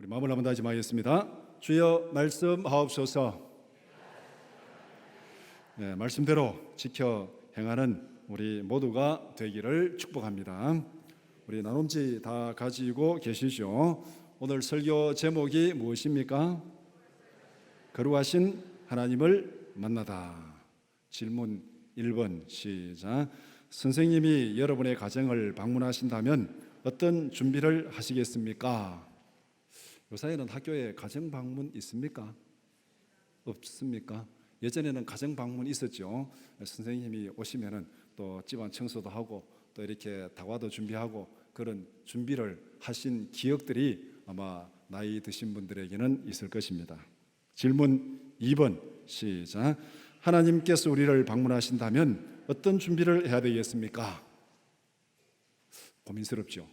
우리 마음을 한번 다지 마겠습니다. 주여 말씀하옵소서. 네, 말씀대로 지켜 행하는 우리 모두가 되기를 축복합니다. 우리 나눔지 다 가지고 계시죠. 오늘 설교 제목이 무엇입니까? 거룩하신 하나님을 만나다. 질문 1번 시작. 선생님이 여러분의 가정을 방문하신다면 어떤 준비를 하시겠습니까? 요사이는 학교에 가정 방문 있습니까? 없습니까? 예전에는 가정 방문 있었죠. 선생님이 오시면은 또 집안 청소도 하고 또 이렇게 다과도 준비하고 그런 준비를 하신 기억들이 아마 나이 드신 분들에게는 있을 것입니다. 질문 2번 시작. 하나님께서 우리를 방문하신다면 어떤 준비를 해야 되겠습니까? 고민스럽죠.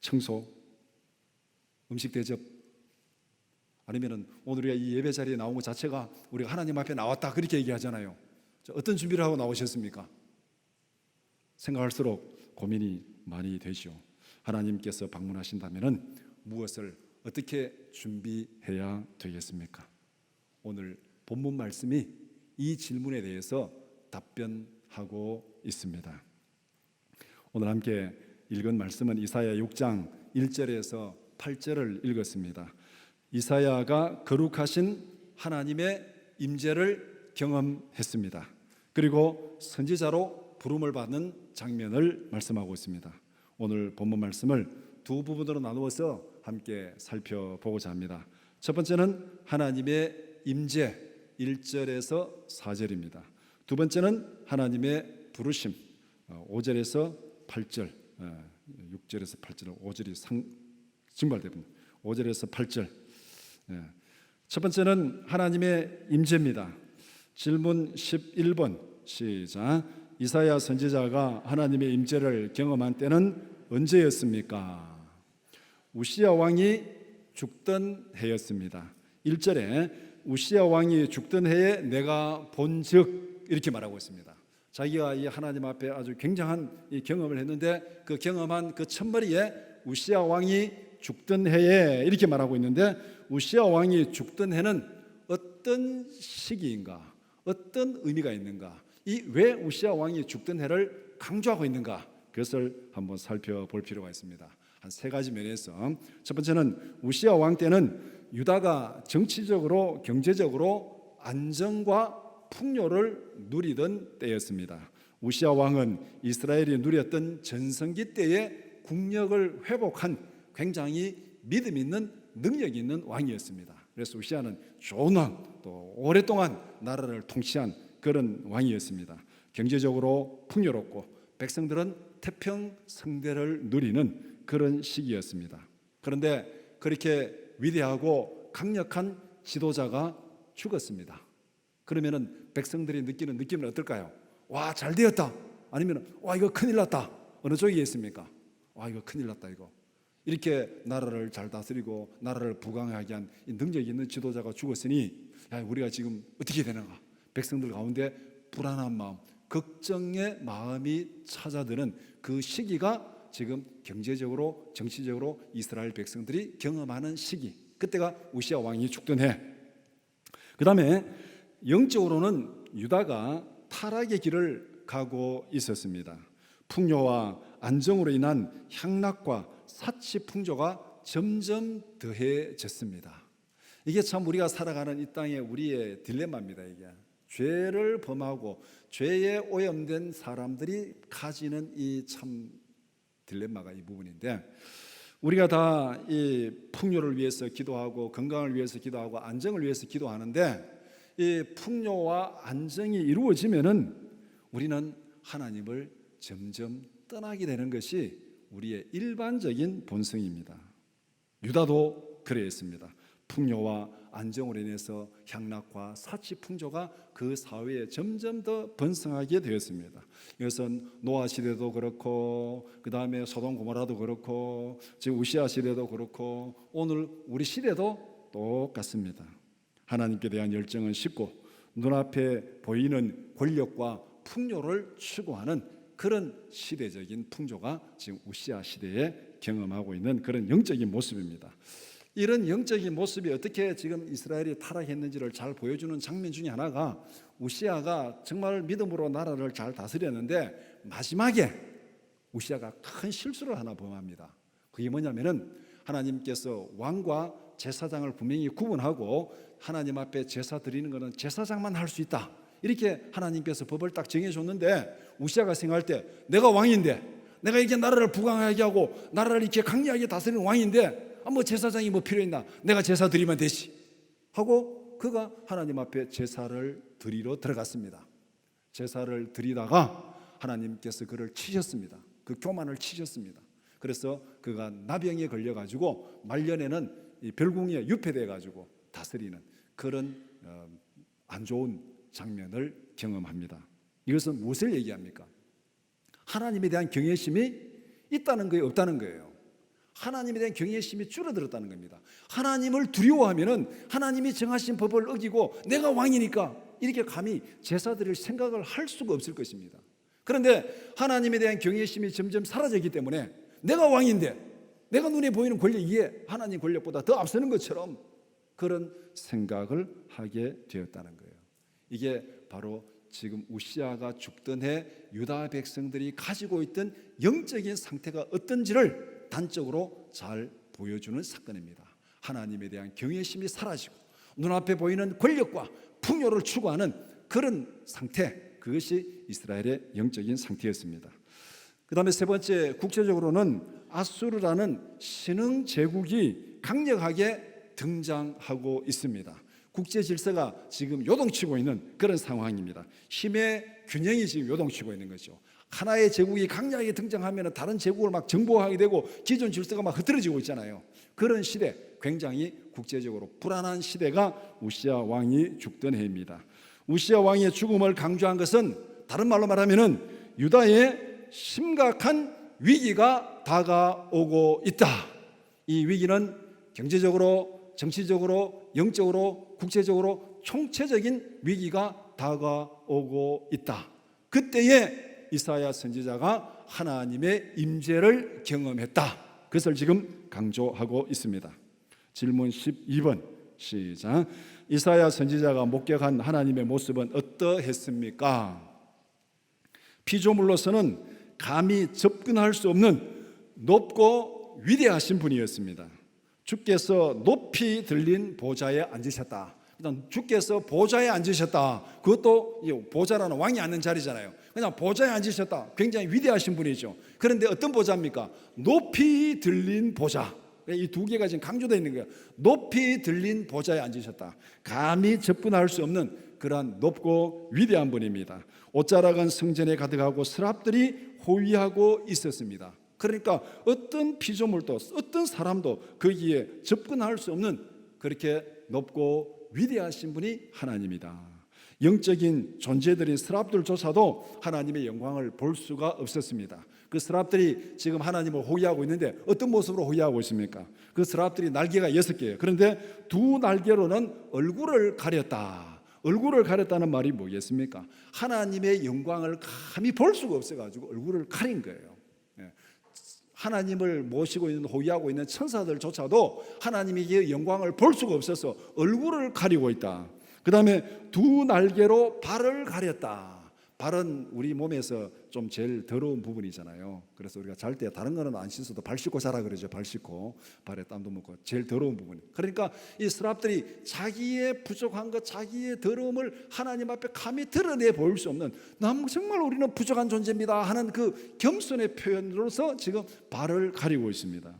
청소, 음식 대접, 아니면은 오늘 우리가 이 예배 자리에 나온 것 자체가 우리가 하나님 앞에 나왔다 그렇게 얘기하잖아요. 자, 어떤 준비를 하고 나오셨습니까? 생각할수록 고민이 많이 되죠. 하나님께서 방문하신다면은 무엇을 어떻게 준비해야 되겠습니까? 오늘 본문 말씀이 이 질문에 대해서 답변하고 있습니다. 오늘 함께 읽은 말씀은 이사야 6장 1절에서 8절을 읽었습니다. 이사야가 거룩하신 하나님의 임재를 경험했습니다. 그리고 선지자로 부름을 받는 장면을 말씀하고 있습니다. 오늘 본문 말씀을 두 부분으로 나누어서 함께 살펴보고자 합니다. 첫 번째는 하나님의 임재 1절에서 4절입니다. 두 번째는 하나님의 부르심 5절에서 8절, 6절에서 8절, 5절이 상 증발됩니다. 5절에서 8절. 예. 첫 번째는 하나님의 임재입니다. 질문 11번 시작. 이사야 선지자가 하나님의 임재를 경험한 때는 언제였습니까? 우시야 왕이 죽던 해였습니다. 1절에 우시야 왕이 죽던 해에 내가 본즉 이렇게 말하고 있습니다. 자기가 이 하나님 앞에 아주 굉장한 이 경험을 했는데 그 경험한 그 첫머리에 우시야 왕이 죽던 해에 이렇게 말하고 있는데 우시야 왕이 죽던 해는 어떤 시기인가? 어떤 의미가 있는가? 이 왜 우시야 왕이 죽던 해를 강조하고 있는가? 그것을 한번 살펴볼 필요가 있습니다. 한 세 가지 면에서 첫 번째는 우시야 왕 때는 유다가 정치적으로 경제적으로 안정과 풍요를 누리던 때였습니다. 우시야 왕은 이스라엘이 누렸던 전성기 때의 국력을 회복한 굉장히 믿음 있는 능력 있는 왕이었습니다. 그래서 우시아는 좋은 왕, 또 오랫동안 나라를 통치한 그런 왕이었습니다. 경제적으로 풍요롭고 백성들은 태평 성대를 누리는 그런 시기였습니다. 그런데 그렇게 위대하고 강력한 지도자가 죽었습니다. 그러면은 백성들이 느끼는 느낌은 어떨까요? 와, 잘 되었다. 아니면 와, 이거 큰일 났다. 어느 쪽이 있습니까? 와, 이거 큰일 났다 이거. 이렇게 나라를 잘 다스리고 나라를 부강하게 한 능력 있는 지도자가 죽었으니 야, 우리가 지금 어떻게 되는가? 백성들 가운데 불안한 마음, 걱정의 마음이 찾아드는 그 시기가 지금 경제적으로 정치적으로 이스라엘 백성들이 경험하는 시기. 그때가 우시아 왕이 죽던 해. 그 다음에 영적으로는 유다가 타락의 길을 가고 있었습니다. 풍요와 안정으로 인한 향락과 사치 풍조가 점점 더해졌습니다. 이게 참 우리가 살아가는 이 땅의 우리의 딜레마입니다. 이게 죄를 범하고 죄에 오염된 사람들이 가지는 이 참 딜레마가 이 부분인데 우리가 다 이 풍요를 위해서 기도하고 건강을 위해서 기도하고 안정을 위해서 기도하는데 이 풍요와 안정이 이루어지면은 우리는 하나님을 점점 떠나게 되는 것이 우리의 일반적인 본성입니다. 유다도 그랬습니다. 풍요와 안정으로 인해서 향락과 사치 풍조가 그 사회에 점점 더 번성하게 되었습니다. 이것은 노아 시대도 그렇고 그 다음에 소돔 고모라도 그렇고 지금 우시아 시대도 그렇고 오늘 우리 시대도 똑같습니다. 하나님께 대한 열정은 쉽고 눈앞에 보이는 권력과 풍요를 추구하는 그런 시대적인 풍조가 지금 우시아 시대에 경험하고 있는 그런 영적인 모습입니다. 이런 영적인 모습이 어떻게 지금 이스라엘이 타락했는지를 잘 보여주는 장면 중에 하나가 우시아가 정말 믿음으로 나라를 잘 다스렸는데 마지막에 우시아가 큰 실수를 하나 범합니다. 그게 뭐냐면은 하나님께서 왕과 제사장을 분명히 구분하고 하나님 앞에 제사 드리는 것은 제사장만 할 수 있다. 이렇게 하나님께서 법을 딱 정해줬는데 우시아가 생각할 때 내가 왕인데 내가 이렇게 나라를 부강하게 하고 나라를 이렇게 강력하게 다스리는 왕인데 아, 뭐 제사장이 뭐 필요했나? 내가 제사 드리면 되지. 하고 그가 하나님 앞에 제사를 드리러 들어갔습니다. 제사를 드리다가 하나님께서 그를 치셨습니다. 그 교만을 치셨습니다. 그래서 그가 나병에 걸려 가지고 말년에는 이 별궁에 유폐돼 가지고 다스리는 그런 어, 안 좋은 장면을 경험합니다. 이것은 무엇을 얘기합니까? 하나님에 대한 경외심이 있다는 거예요, 없다는 거예요. 하나님에 대한 경외심이 줄어들었다는 겁니다. 하나님을 두려워하면은 하나님이 정하신 법을 어기고 내가 왕이니까 이렇게 감히 제사 드릴 생각을 할 수가 없을 것입니다. 그런데 하나님에 대한 경외심이 점점 사라졌기 때문에 내가 왕인데 내가 눈에 보이는 권력 위에 하나님 권력보다 더 앞서는 것처럼 그런 생각을 하게 되었다는 거예요. 이게 바로 지금 우시아가 죽던 해 유다 백성들이 가지고 있던 영적인 상태가 어떤지를 단적으로 잘 보여주는 사건입니다. 하나님에 대한 경외심이 사라지고 눈앞에 보이는 권력과 풍요를 추구하는 그런 상태 그것이 이스라엘의 영적인 상태였습니다. 그 다음에 세 번째 국제적으로는 아수르라는 신흥 제국이 강력하게 등장하고 있습니다. 국제 질서가 지금 요동치고 있는 그런 상황입니다. 힘의 균형이 지금 요동치고 있는 거죠. 하나의 제국이 강력하게 등장하면 다른 제국을 막 정복하게 되고 기존 질서가 막 흐트러지고 있잖아요. 그런 시대, 굉장히 국제적으로 불안한 시대가 우시아 왕이 죽던 해입니다. 우시아 왕의 죽음을 강조한 것은 다른 말로 말하면은 유다의 심각한 위기가 다가오고 있다. 이 위기는 경제적으로, 정치적으로, 영적으로, 국제적으로 총체적인 위기가 다가오고 있다. 그때에 이사야 선지자가 하나님의 임재를 경험했다. 그것을 지금 강조하고 있습니다. 질문 12번 시작. 이사야 선지자가 목격한 하나님의 모습은 어떠했습니까? 피조물로서는 감히 접근할 수 없는 높고 위대하신 분이었습니다. 주께서 높이 들린 보좌에 앉으셨다. 일단 주께서 보좌에 앉으셨다. 그것도 이 보좌라는 왕이 앉는 자리잖아요. 그냥 보좌에 앉으셨다. 굉장히 위대하신 분이죠. 그런데 어떤 보좌입니까? 높이 들린 보좌. 이 두 개가 지금 강조되어 있는 거예요. 높이 들린 보좌에 앉으셨다. 감히 접근할 수 없는 그러한 높고 위대한 분입니다. 옷자락은 성전에 가득하고 스랍들이 호위하고 있었습니다. 그러니까 어떤 피조물도 어떤 사람도 거기에 접근할 수 없는 그렇게 높고 위대하신 분이 하나님이다. 영적인 존재들인 스랍들조차도 하나님의 영광을 볼 수가 없었습니다. 그 스랍들이 지금 하나님을 호위하고 있는데 어떤 모습으로 호위하고 있습니까? 그 스랍들이 날개가 여섯 개예요. 그런데 두 날개로는 얼굴을 가렸다. 얼굴을 가렸다는 말이 뭐겠습니까? 하나님의 영광을 감히 볼 수가 없어가지고 얼굴을 가린 거예요. 예. 하나님을 모시고 있는 호위하고 있는 천사들조차도 하나님의 영광을 볼 수가 없어서 얼굴을 가리고 있다. 그 다음에 두 날개로 발을 가렸다. 발은 우리 몸에서 좀 제일 더러운 부분이잖아요. 그래서 우리가 잘 때 다른 거는 안 씻어도 발 씻고 자라 그러죠. 발 씻고 발에 땀도 묻고 제일 더러운 부분. 그러니까 이 스랍들이 자기의 부족한 것, 자기의 더러움을 하나님 앞에 감히 드러내 보일 수 없는 남 정말 우리는 부족한 존재입니다 하는 그 겸손의 표현으로서 지금 발을 가리고 있습니다.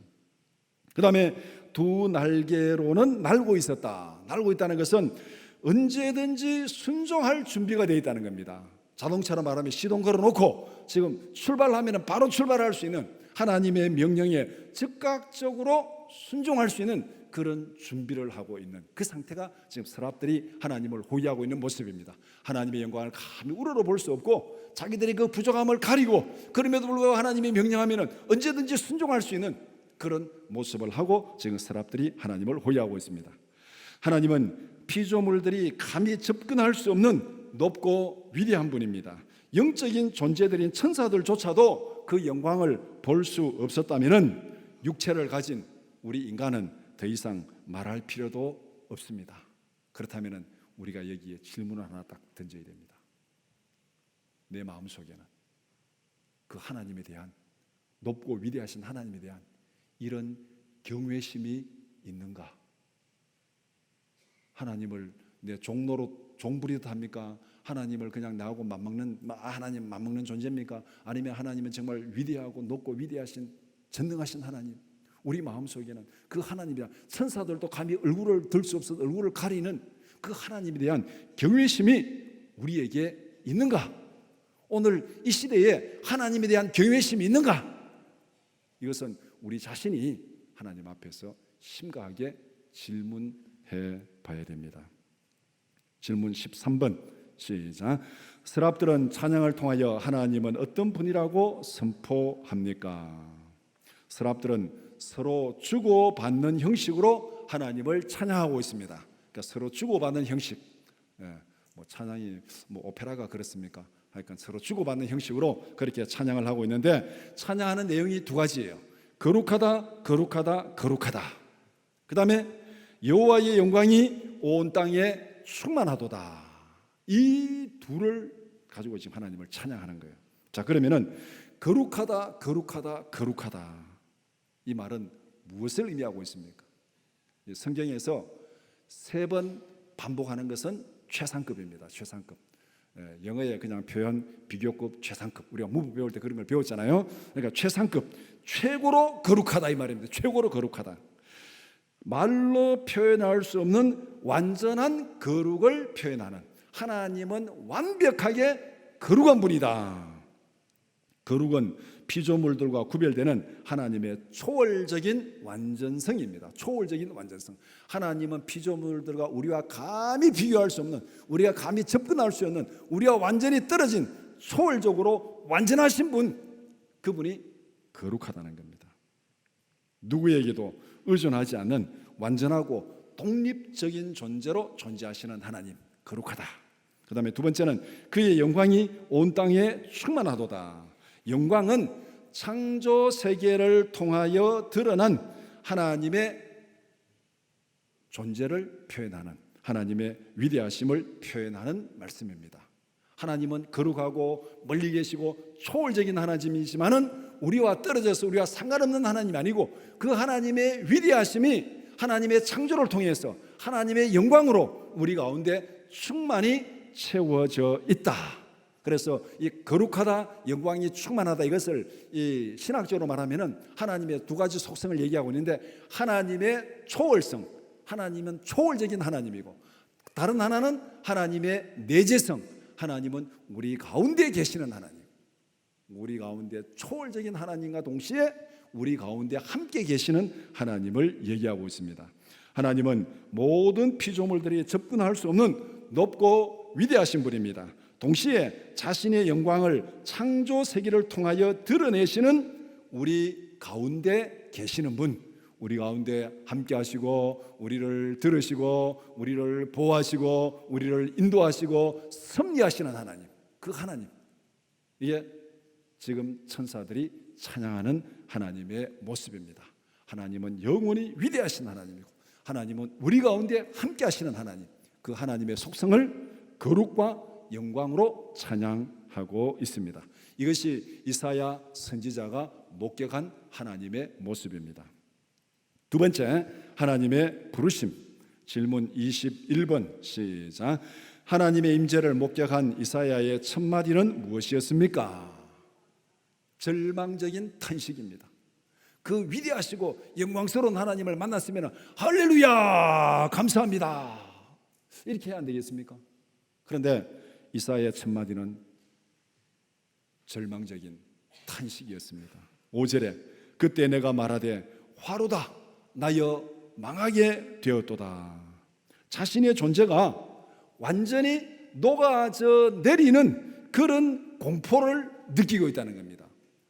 그 다음에 두 날개로는 날고 있었다. 날고 있다는 것은 언제든지 순종할 준비가 되어 있다는 겁니다. 자동차로 말하면 시동 걸어놓고 지금 출발하면 바로 출발할 수 있는 하나님의 명령에 즉각적으로 순종할 수 있는 그런 준비를 하고 있는 그 상태가 지금 서랍들이 하나님을 호위하고 있는 모습입니다. 하나님의 영광을 감히 우러러 볼 수 없고 자기들이 그 부족함을 가리고 그럼에도 불구하고 하나님이 명령하면 언제든지 순종할 수 있는 그런 모습을 하고 지금 서랍들이 하나님을 호위하고 있습니다. 하나님은 피조물들이 감히 접근할 수 없는 높고 위대한 분입니다. 영적인 존재들인 천사들조차도 그 영광을 볼 수 없었다면은 육체를 가진 우리 인간은 더 이상 말할 필요도 없습니다. 그렇다면 우리가 여기에 질문을 하나 딱 던져야 됩니다. 내 마음 속에는 그 하나님에 대한 높고 위대하신 하나님에 대한 이런 경외심이 있는가? 하나님을 내 종로로 종부리듯 합니까? 하나님을 그냥 나하고 맞먹는 하나님 맞먹는 존재입니까? 아니면 하나님은 정말 위대하고 높고 위대하신 전능하신 하나님? 우리 마음 속에는 그 하나님이야 천사들도 감히 얼굴을 들 수 없어 얼굴을 가리는 그 하나님에 대한 경외심이 우리에게 있는가? 오늘 이 시대에 하나님에 대한 경외심이 있는가? 이것은 우리 자신이 하나님 앞에서 심각하게 질문해 봐야 됩니다. 질문 13번 시작. 스랍들은 찬양을 통하여 하나님은 어떤 분이라고 선포합니까? 스랍들은 서로 주고 받는 형식으로 하나님을 찬양하고 있습니다. 그러니까 서로 주고 받는 형식. 예, 뭐 찬양이 뭐 오페라가 그렇습니까? 그러니까 서로 주고받는 형식으로 그렇게 찬양을 하고 있는데 찬양하는 내용이 두 가지예요. 거룩하다, 거룩하다, 거룩하다. 그 다음에 여호와의 영광이 온 땅에 충만하도다. 이 둘을 가지고 지금 하나님을 찬양하는 거예요. 자 그러면은 거룩하다, 거룩하다, 거룩하다. 이 말은 무엇을 의미하고 있습니까? 성경에서 세 번 반복하는 것은 최상급입니다. 최상급. 예, 영어의 그냥 표현 비교급 최상급 우리가 무브 배울 때 그런 걸 배웠잖아요. 그러니까 최상급 최고로 거룩하다 이 말입니다. 최고로 거룩하다. 말로 표현할 수 없는 완전한 거룩을 표현하는 하나님은 완벽하게 거룩한 분이다. 거룩은 피조물들과 구별되는 하나님의 초월적인 완전성입니다. 초월적인 완전성. 하나님은 피조물들과 우리와 감히 비교할 수 없는, 우리가 감히 접근할 수 없는, 우리와 완전히 떨어진 초월적으로 완전하신 분, 그분이 거룩하다는 겁니다. 누구에게도 의존하지 않는 완전하고 독립적인 존재로 존재하시는 하나님, 거룩하다. 그 다음에 두 번째는 그의 영광이 온 땅에 충만하도다. 영광은 창조 세계를 통하여 드러난 하나님의 존재를 표현하는 하나님의 위대하심을 표현하는 말씀입니다. 하나님은 거룩하고 멀리 계시고 초월적인 하나님이지만은 우리와 떨어져서 우리와 상관없는 하나님이 아니고 그 하나님의 위대하심이 하나님의 창조를 통해서 하나님의 영광으로 우리 가운데 충만히 채워져 있다. 그래서 이 거룩하다, 영광이 충만하다 이것을 이 신학적으로 말하면은 하나님의 두 가지 속성을 얘기하고 있는데 하나님의 초월성, 하나님은 초월적인 하나님이고 다른 하나는 하나님의 내재성, 하나님은 우리 가운데 계시는 하나님. 우리 가운데 초월적인 하나님과 동시에 우리 가운데 함께 계시는 하나님을 얘기하고 있습니다. 하나님은 모든 피조물들이 접근할 수 없는 높고 위대하신 분입니다. 동시에 자신의 영광을 창조 세계를 통하여 드러내시는 우리 가운데 계시는 분, 우리 가운데 함께 하시고 우리를 들으시고 우리를 보호하시고 우리를 인도하시고 섭리하시는 하나님. 그 하나님. 이게 지금 천사들이 찬양하는 하나님의 모습입니다. 하나님은 영원히 위대하신 하나님이고 하나님은 우리 가운데 함께 하시는 하나님. 그 하나님의 속성을 거룩과 영광으로 찬양하고 있습니다. 이것이 이사야 선지자가 목격한 하나님의 모습입니다. 두 번째, 하나님의 부르심. 질문 21번 시작. 하나님의 임재를 목격한 이사야의 첫 마디는 무엇이었습니까? 절망적인 탄식입니다. 그 위대하시고 영광스러운 하나님을 만났으면 할렐루야 감사합니다 이렇게 해야 안 되겠습니까? 그런데 이사야의 첫 마디는 절망적인 탄식이었습니다. 5절에 그때 내가 말하되 화로다 나여 망하게 되었도다. 자신의 존재가 완전히 녹아져 내리는 그런 공포를 느끼고 있다는 겁니다.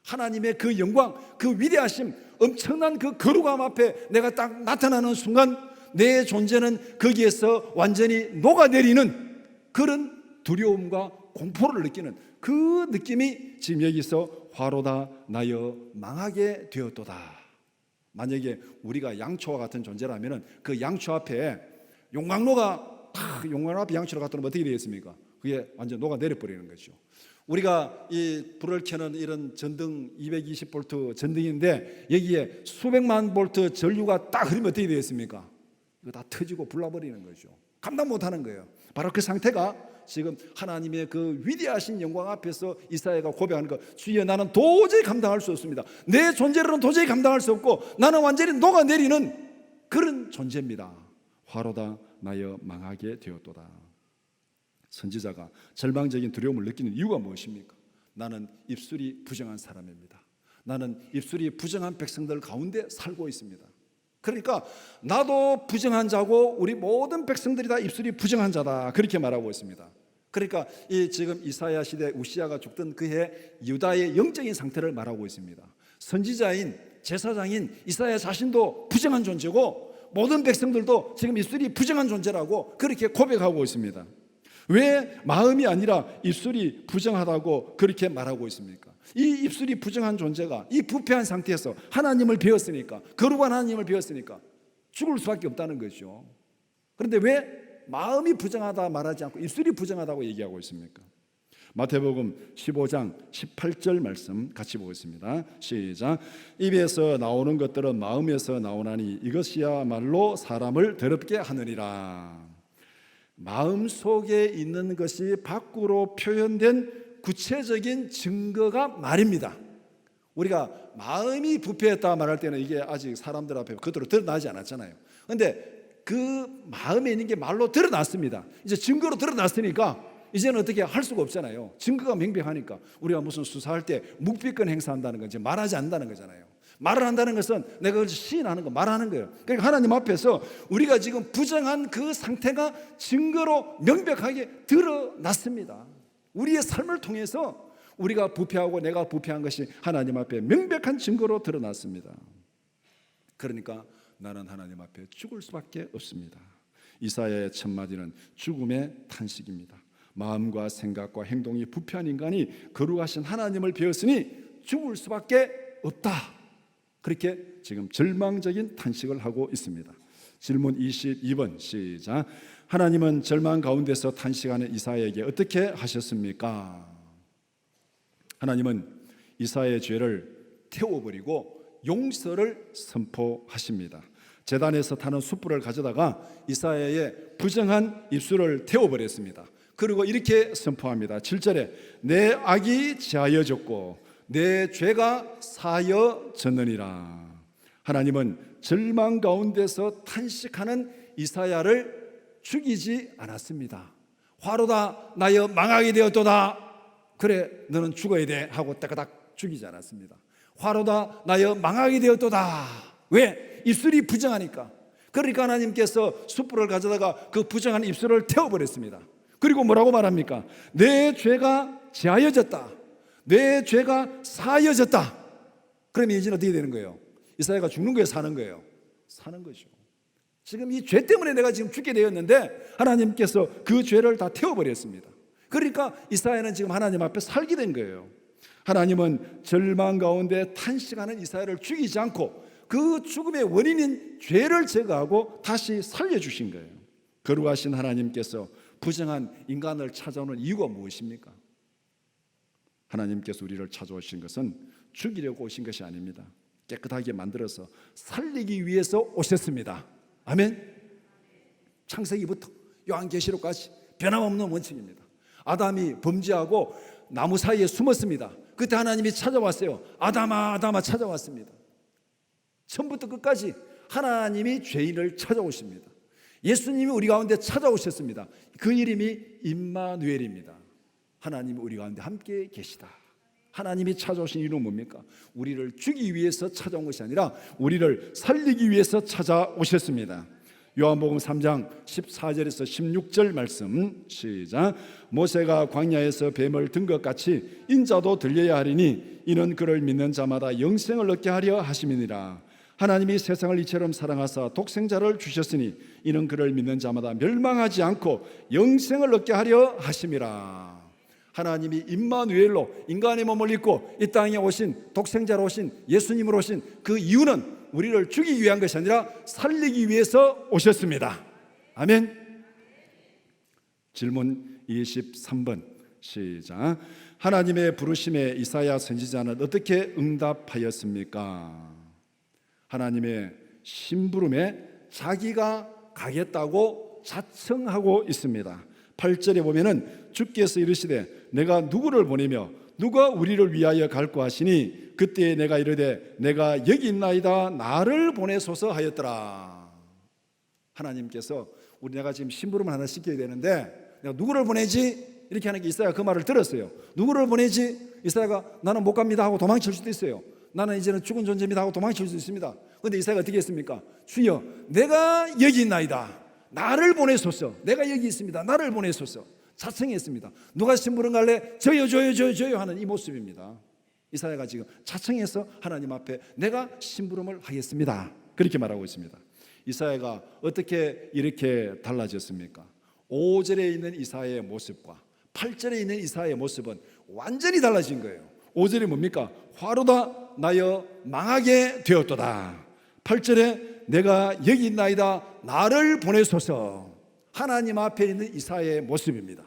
하나님의 그 영광, 그 위대하심, 엄청난 그 거룩함 앞에 내가 딱 나타나는 순간 내 존재는 거기에서 완전히 녹아내리는 그런 두려움과 공포를 느끼는 그 느낌이 지금 여기서 화로다 나여 망하게 되었도다. 만약에 우리가 양초와 같은 존재라면은 그 양초 앞에 용광로가 탁 용광로 앞에 양초를 갖다 놓으면 어떻게 되겠습니까? 그게 완전 녹아 내려 버리는 거죠. 우리가 이 불을 켜는 이런 전등 220볼트 전등인데 여기에 수백만 볼트 전류가 딱 흐르면 어떻게 되겠습니까? 이거 다 터지고 불나버리는 거죠. 감당 못하는 거예요. 바로 그 상태가 지금 하나님의 그 위대하신 영광 앞에서 이사야가 고백하는 거 주여 나는 도저히 감당할 수 없습니다. 내 존재로는 도저히 감당할 수 없고 나는 완전히 녹아내리는 그런 존재입니다. 화로다 나여 망하게 되었도다. 선지자가 절망적인 두려움을 느끼는 이유가 무엇입니까? 나는 입술이 부정한 사람입니다. 나는 입술이 부정한 백성들 가운데 살고 있습니다. 그러니까 나도 부정한 자고 우리 모든 백성들이 다 입술이 부정한 자다 그렇게 말하고 있습니다. 그러니까 이 지금 이사야 시대 우시아가 죽던 그해 유다의 영적인 상태를 말하고 있습니다. 선지자인 제사장인 이사야 자신도 부정한 존재고 모든 백성들도 지금 입술이 부정한 존재라고 그렇게 고백하고 있습니다. 왜 마음이 아니라 입술이 부정하다고 그렇게 말하고 있습니까? 이 입술이 부정한 존재가 이 부패한 상태에서 하나님을 배웠으니까 거룩한 하나님을 배웠으니까 죽을 수밖에 없다는 거죠. 그런데 왜 마음이 부정하다 말하지 않고 입술이 부정하다고 얘기하고 있습니까? 마태복음 15장 18절 말씀 같이 보겠습니다. 시작. 입에서 나오는 것들은 마음에서 나오나니 이것이야말로 사람을 더럽게 하느니라. 마음 속에 있는 것이 밖으로 표현된 구체적인 증거가 말입니다. 우리가 마음이 부패했다 말할 때는 이게 아직 사람들 앞에 그대로 드러나지 않았잖아요. 근데 그 마음에 있는 게 말로 드러났습니다. 이제 증거로 드러났으니까 이제는 어떻게 할 수가 없잖아요. 증거가 명백하니까 우리가 무슨 수사할 때 묵비권 행사한다는 건 이제 말하지 않는다는 거잖아요. 말을 한다는 것은 내가 그걸 시인하는 거, 말하는 거예요. 그러니까 하나님 앞에서 우리가 지금 부정한 그 상태가 증거로 명백하게 드러났습니다. 우리의 삶을 통해서 우리가 부패하고 내가 부패한 것이 하나님 앞에 명백한 증거로 드러났습니다. 그러니까 나는 하나님 앞에 죽을 수밖에 없습니다. 이사야의 첫 마디는 죽음의 탄식입니다. 마음과 생각과 행동이 부패한 인간이 거룩하신 하나님을 배웠으니 죽을 수밖에 없다. 그렇게 지금 절망적인 탄식을 하고 있습니다. 질문 22번 시작. 하나님은 절망 가운데서 탄식하는 이사야에게 어떻게 하셨습니까? 하나님은 이사야의 죄를 태워버리고 용서를 선포하십니다. 재단에서 타는 숯불을 가져다가 이사야의 부정한 입술을 태워버렸습니다. 그리고 이렇게 선포합니다. 7절에 내 악이 지하여졌고 내 죄가 사여졌느니라. 하나님은 절망 가운데서 탄식하는 이사야를 죽이지 않았습니다. 화로다 나여 망하게 되었도다. 그래 너는 죽어야 돼 하고 따가닥 죽이지 않았습니다. 화로다 나여 망하게 되었도다. 왜? 입술이 부정하니까. 그러니까 하나님께서 숯불을 가져다가 그 부정한 입술을 태워버렸습니다. 그리고 뭐라고 말합니까? 내 죄가 제하여졌다. 내 죄가 사여졌다. 그러면 이제는 어떻게 되는 거예요? 이사야가 죽는 거예요, 사는 거예요? 사는 거죠. 지금 이 죄 때문에 내가 지금 죽게 되었는데 하나님께서 그 죄를 다 태워버렸습니다. 그러니까 이사야는 지금 하나님 앞에 살게 된 거예요. 하나님은 절망 가운데 탄식하는 이사야를 죽이지 않고 그 죽음의 원인인 죄를 제거하고 다시 살려주신 거예요. 거룩하신 하나님께서 부정한 인간을 찾아오는 이유가 무엇입니까? 하나님께서 우리를 찾아오신 것은 죽이려고 오신 것이 아닙니다. 깨끗하게 만들어서 살리기 위해서 오셨습니다. 아멘. 창세기부터 요한계시록까지 변함없는 원칙입니다. 아담이 범죄하고 나무 사이에 숨었습니다. 그때 하나님이 찾아왔어요. 아담아, 아담아 찾아왔습니다. 처음부터 끝까지 하나님이 죄인을 찾아오십니다. 예수님이 우리 가운데 찾아오셨습니다. 그 이름이 임마누엘입니다. 하나님이 우리 가운데 함께 계시다. 하나님이 찾아오신 이유는 뭡니까? 우리를 주기 위해서 찾아온 것이 아니라 우리를 살리기 위해서 찾아오셨습니다. 요한복음 3장 14절에서 16절 말씀 시작 모세가 광야에서 뱀을 든 것 같이 인자도 들려야 하리니 이는 그를 믿는 자마다 영생을 얻게 하려 하심이니라 하나님이 세상을 이처럼 사랑하사 독생자를 주셨으니 이는 그를 믿는 자마다 멸망하지 않고 영생을 얻게 하려 하심이라 하나님이 임마누엘로 인간의 몸을 입고 이 땅에 오신 독생자로 오신 예수님으로 오신 그 이유는 우리를 죽이기 위한 것이 아니라 살리기 위해서 오셨습니다. 아멘. 질문 23번 시작. 하나님의 부르심에 이사야 선지자는 어떻게 응답하였습니까? 하나님의 심부름에 자기가 가겠다고 자청하고 있습니다. 8절에 보면은 주께서 이르시되 내가 누구를 보내며 누가 우리를 위하여 갈고 하시니 그때 내가 이르되 내가 여기 있나이다 나를 보내소서 하였더라. 하나님께서 우리 내가 지금 심부름을 하나 시켜야 되는데 내가 누구를 보내지? 이렇게 하는 게 이사야 그 말을 들었어요. 누구를 보내지? 이사야가 나는 못 갑니다 하고 도망칠 수도 있어요. 나는 이제는 죽은 존재입니다 하고 도망칠 수 있습니다. 근데 이사야가 어떻게 했습니까? 주여, 내가 여기 있나이다. 나를 보내소서. 내가 여기 있습니다. 나를 보내소서. 자청했습니다. 누가 심부름 갈래? 저요, 저요, 저요, 저요 하는 이 모습입니다. 이사야가 지금 자청해서 하나님 앞에 내가 심부름을 하겠습니다. 그렇게 말하고 있습니다. 이사야가 어떻게 이렇게 달라졌습니까? 5절에 있는 이사야의 모습과 8절에 있는 이사야의 모습은 완전히 달라진 거예요. 5절이 뭡니까? 화로다 나여 망하게 되었도다. 8절에 내가 여기 있나이다 나를 보내소서. 하나님 앞에 있는 이사야의 모습입니다.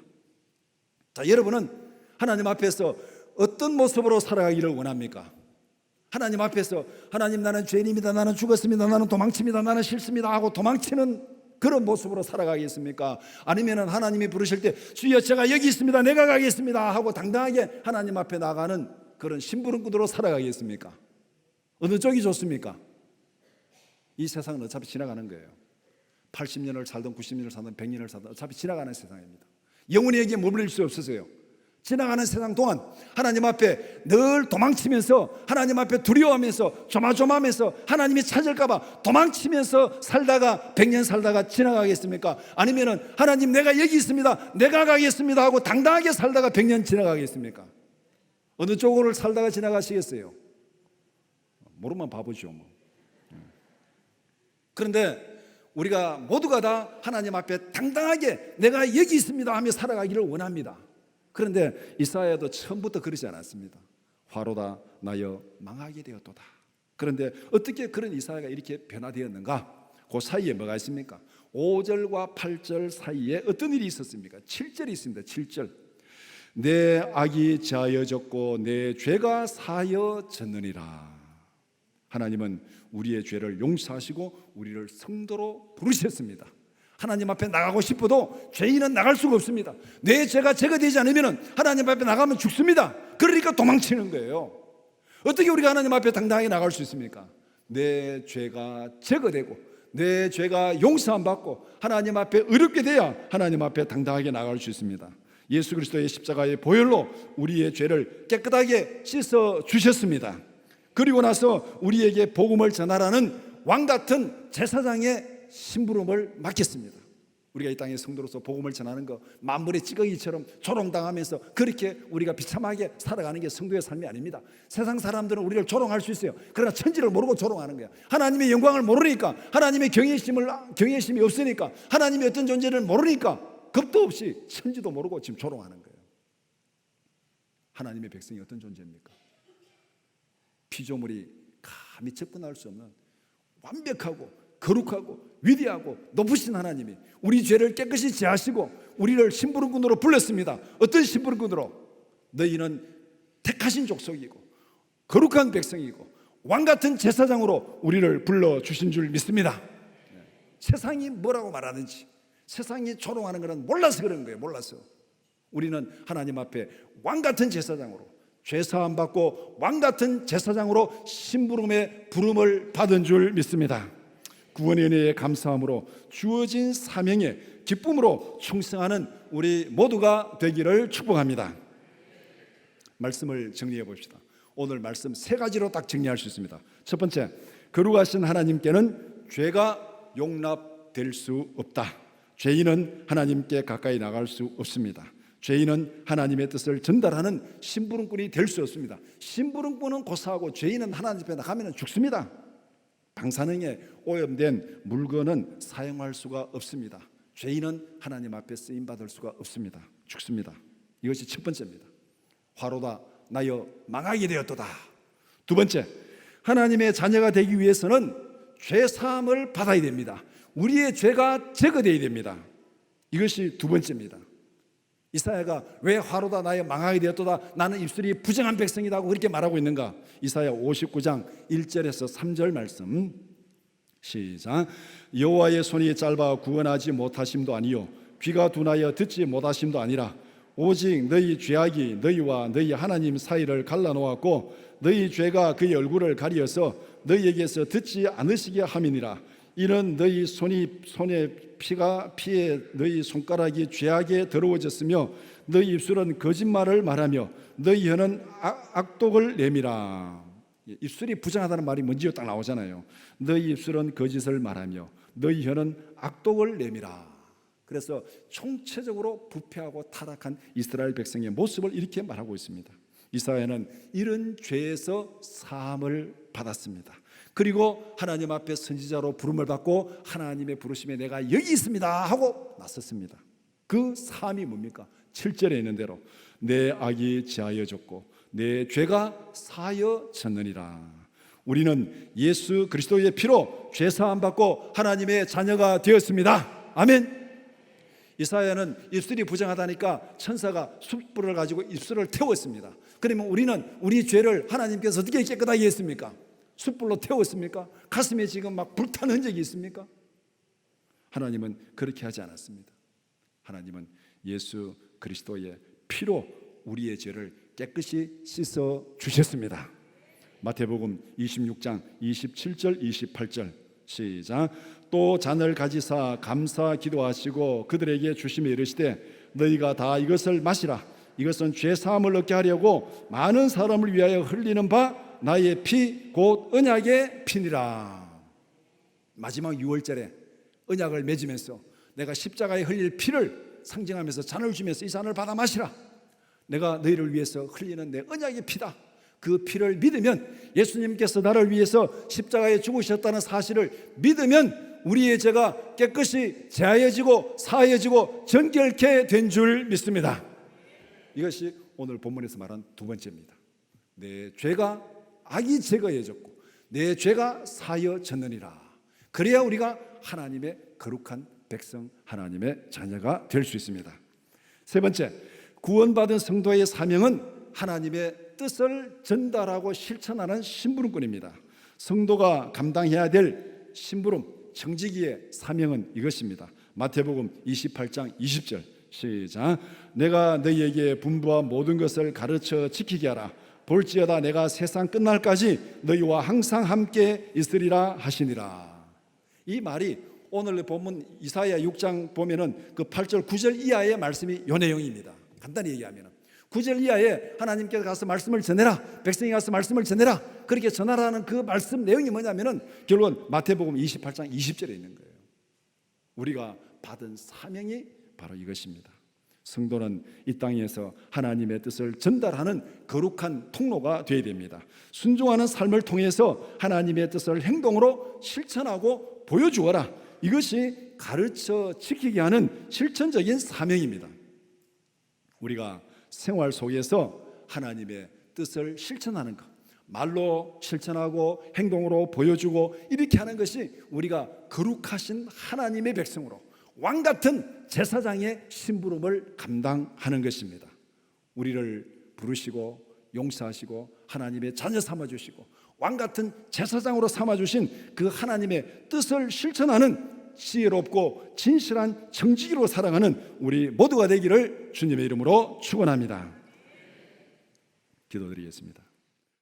자, 여러분은 하나님 앞에서 어떤 모습으로 살아가기를 원합니까? 하나님 앞에서 하나님 나는 죄인입니다. 나는 죽었습니다. 나는 도망칩니다. 나는 싫습니다. 하고 도망치는 그런 모습으로 살아가겠습니까? 아니면 하나님이 부르실 때 주여 제가 여기 있습니다. 내가 가겠습니다. 하고 당당하게 하나님 앞에 나가는 그런 심부름꾼으로 살아가겠습니까? 어느 쪽이 좋습니까? 이 세상은 어차피 지나가는 거예요. 80년을 살든 90년을 살든 100년을 살든 어차피 지나가는 세상입니다. 여기에 머물릴 수 없으세요. 지나가는 세상 동안 하나님 앞에 늘 도망치면서 하나님 앞에 두려워하면서 조마조마하면서 하나님이 찾을까봐 도망치면서 살다가 100년 살다가 지나가겠습니까? 아니면은 하나님 내가 여기 있습니다. 내가 가겠습니다 하고 당당하게 살다가 100년 지나가겠습니까? 어느 쪽으로 살다가 지나가시겠어요? 모르면 바보죠 뭐. 그런데 우리가 모두가 다 하나님 앞에 당당하게 내가 여기 있습니다 하며 살아가기를 원합니다. 그런데 이사야도 처음부터 그러지 않았습니다. 화로다 나여 망하게 되었도다. 그런데 어떻게 그런 이사야가 이렇게 변화되었는가? 그 사이에 뭐가 있습니까? 5절과 8절 사이에 어떤 일이 있었습니까? 7절이 있습니다. 7절. 내 악이 자여졌고 내 죄가 사여졌느니라. 하나님은 우리의 죄를 용서하시고 우리를 성도로 부르셨습니다. 하나님 앞에 나가고 싶어도 죄인은 나갈 수가 없습니다. 내 죄가 제거되지 않으면 하나님 앞에 나가면 죽습니다. 그러니까 도망치는 거예요. 어떻게 우리가 하나님 앞에 당당하게 나갈 수 있습니까? 내 죄가 제거되고 내 죄가 용서함 받고 하나님 앞에 의롭게 돼야 하나님 앞에 당당하게 나갈 수 있습니다. 예수 그리스도의 십자가의 보혈로 우리의 죄를 깨끗하게 씻어 주셨습니다. 그리고 나서 우리에게 복음을 전하라는 왕 같은 제사장의 심부름을 맡겼습니다. 우리가 이 땅의 성도로서 복음을 전하는 거 만물의 찌꺼기처럼 조롱당하면서 그렇게 우리가 비참하게 살아가는 게 성도의 삶이 아닙니다. 세상 사람들은 우리를 조롱할 수 있어요. 그러나 천지를 모르고 조롱하는 거야. 하나님의 영광을 모르니까 하나님의 경외심을 경외심이 없으니까 하나님의 어떤 존재를 모르니까 겁도 없이 천지도 모르고 지금 조롱하는 거예요. 하나님의 백성이 어떤 존재입니까? 피조물이 감히 접근할 수 없는 완벽하고 거룩하고 위대하고 높으신 하나님이 우리 죄를 깨끗이 제하시고 우리를 심부름꾼으로 불렀습니다. 어떤 심부름꾼으로? 너희는 택하신 족속이고 거룩한 백성이고 왕 같은 제사장으로 우리를 불러 주신 줄 믿습니다. 세상이 뭐라고 말하는지 세상이 조롱하는 것은 몰라서 그런 거예요. 몰라서 우리는 하나님 앞에 왕 같은 제사장으로 죄사함 받고 왕 같은 제사장으로 심부름의 부름을 받은 줄 믿습니다. 구원의 은혜에 감사함으로 주어진 사명에 기쁨으로 충성하는 우리 모두가 되기를 축복합니다. 말씀을 정리해 봅시다. 오늘 말씀 세 가지로 딱 정리할 수 있습니다. 첫 번째, 거룩하신 하나님께는 죄가 용납될 수 없다. 죄인은 하나님께 가까이 나갈 수 없습니다. 죄인은 하나님의 뜻을 전달하는 심부름꾼이 될 수 없습니다. 심부름꾼은 고사하고 죄인은 하나님 앞에 나가면 죽습니다. 방사능에 오염된 물건은 사용할 수가 없습니다. 죄인은 하나님 앞에 쓰임 받을 수가 없습니다. 죽습니다. 이것이 첫 번째입니다. 화로다 나여 망하게 되었도다. 두 번째, 하나님의 자녀가 되기 위해서는 죄 사함을 받아야 됩니다. 우리의 죄가 제거되어야 됩니다. 이것이 두 번째입니다. 이사야가 왜 화로다 나의 망하게 되었도다? 나는 입술이 부정한 백성이라고 그렇게 말하고 있는가? 이사야 59장 1절에서 3절 말씀. 시작. 여호와의 손이 짧아 구원하지 못하심도 아니요. 귀가 둔하여 듣지 못하심도 아니라 오직 너희 죄악이 너희와 너희 하나님 사이를 갈라놓았고 너희 죄가 그의 얼굴을 가리어서 너희에게서 듣지 않으시게 함이니라 이는 너희 손이 손에 피가 피에 너희 손가락이 죄악에 더러워졌으며 너희 입술은 거짓말을 말하며 너희 혀는 악- 악독을 내미라 입술이 부정하다는 말이 뭔지요 딱 나오잖아요. 너희 입술은 거짓을 말하며 너희 혀는 악독을 내미라. 그래서 총체적으로 부패하고 타락한 이스라엘 백성의 모습을 이렇게 말하고 있습니다. 이사야는 이런 죄에서 사함을 받았습니다. 그리고 하나님 앞에 선지자로 부름을 받고 하나님의 부르심에 내가 여기 있습니다 하고 나섰습니다. 그 사함이 뭡니까? 7절에 있는 대로 내 악이 지하여졌고 내 죄가 사여졌느니라. 우리는 예수 그리스도의 피로 죄 사함 받고 하나님의 자녀가 되었습니다. 아멘. 이사야는 입술이 부정하다니까 천사가 숯불을 가지고 입술을 태웠습니다. 그러면 우리는 우리 죄를 하나님께서 어떻게 깨끗하게 했습니까? 숯불로 태웠습니까? 가슴에 지금 막 불타는 흔적이 있습니까? 하나님은 그렇게 하지 않았습니다. 하나님은 예수 그리스도의 피로 우리의 죄를 깨끗이 씻어 주셨습니다. 마태복음 26장 27절 28절 시작 또 잔을 가지사 감사 기도하시고 그들에게 주심에 이르시되 너희가 다 이것을 마시라 이것은 죄 사함을 얻게 하려고 많은 사람을 위하여 흘리는 바 나의 피 곧 언약의 피니라 마지막 6월절에 언약을 맺으면서 내가 십자가에 흘릴 피를 상징하면서 잔을 주면서 이 잔을 받아 마시라. 내가 너희를 위해서 흘리는 내 언약의 피다. 그 피를 믿으면 예수님께서 나를 위해서 십자가에 죽으셨다는 사실을 믿으면 우리의 죄가 깨끗이 제하여지고 사하여지고 정결케 된 줄 믿습니다. 이것이 오늘 본문에서 말한 두 번째입니다. 내 죄가 악이 제거해졌고 내 죄가 사여졌느니라. 그래야 우리가 하나님의 거룩한 백성 하나님의 자녀가 될 수 있습니다. 세 번째, 구원받은 성도의 사명은 하나님의 뜻을 전달하고 실천하는 심부름꾼입니다. 성도가 감당해야 될 심부름, 청지기의 사명은 이것입니다. 마태복음 28장 20절 시작. 내가 너희에게 분부한 모든 것을 가르쳐 지키게 하라. 볼지어다 내가 세상 끝날까지 너희와 항상 함께 있으리라 하시니라. 이 말이 오늘 본문 이사야 6장 보면은 그 8절 9절 이하의 말씀이 요 내용입니다. 간단히 얘기하면은 9절 이하에 하나님께서 가서 말씀을 전해라. 백성이 가서 말씀을 전해라. 그렇게 전하라는 그 말씀 내용이 뭐냐면은 결국은 마태복음 28장 20절에 있는 거예요. 우리가 받은 사명이 바로 이것입니다. 성도는 이 땅에서 하나님의 뜻을 전달하는 거룩한 통로가 되어야 됩니다. 순종하는 삶을 통해서 하나님의 뜻을 행동으로 실천하고 보여주어라. 이것이 가르쳐 지키게 하는 실천적인 사명입니다. 우리가 생활 속에서 하나님의 뜻을 실천하는 것, 말로 실천하고 행동으로 보여주고 이렇게 하는 것이 우리가 거룩하신 하나님의 백성으로 왕 같은 제사장의 심부름을 감당하는 것입니다. 우리를 부르시고 용서하시고 하나님의 자녀 삼아 주시고 왕 같은 제사장으로 삼아 주신 그 하나님의 뜻을 실천하는 지혜롭고 진실한 정직으로 살아가는 우리 모두가 되기를 주님의 이름으로 축원합니다. 기도드리겠습니다.